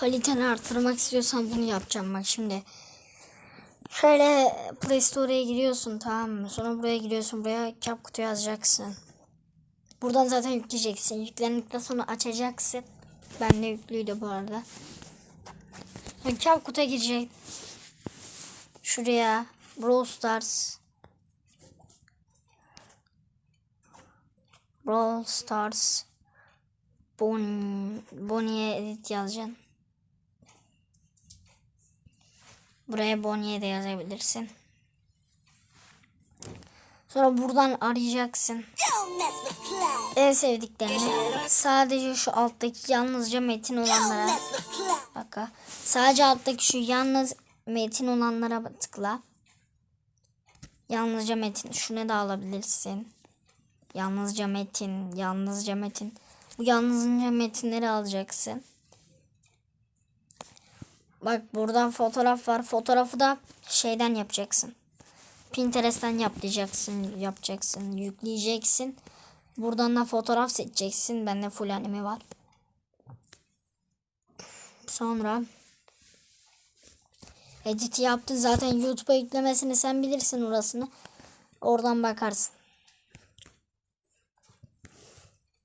kaliteni arttırmak istiyorsan bunu yapacağım bak şimdi. Şöyle Play Store'a giriyorsun tamam mı? Sonra buraya giriyorsun. Buraya CapCut'u yazacaksın. Buradan zaten yükleyeceksin. Yüklendikten sonra açacaksın. Ben de yüklüydü bu arada. CapCut'a girecek. Şuraya Brawl Stars. Brawl Stars. Bon Bonnie'ye edit yazacaksın. Buraya Bonnie'ye de yazabilirsin. Sonra buradan arayacaksın. En sevdiklerini. Sadece şu alttaki yalnızca metin olanlara. Dakika. Sadece alttaki şu yalnız metin olanlara tıkla. Yalnızca metin. Şunu da alabilirsin. Yalnızca metin. Yalnızca metin. Bu yalnızca metinleri alacaksın. Bak buradan fotoğraf var. Fotoğrafı da şeyden yapacaksın. Pinterest'ten yapacaksın, yapacaksın, yükleyeceksin. Buradan da fotoğraf seçeceksin. Bende full anime var. Sonra edit yaptın zaten YouTube'a yüklemesini sen bilirsin orasını. Oradan bakarsın.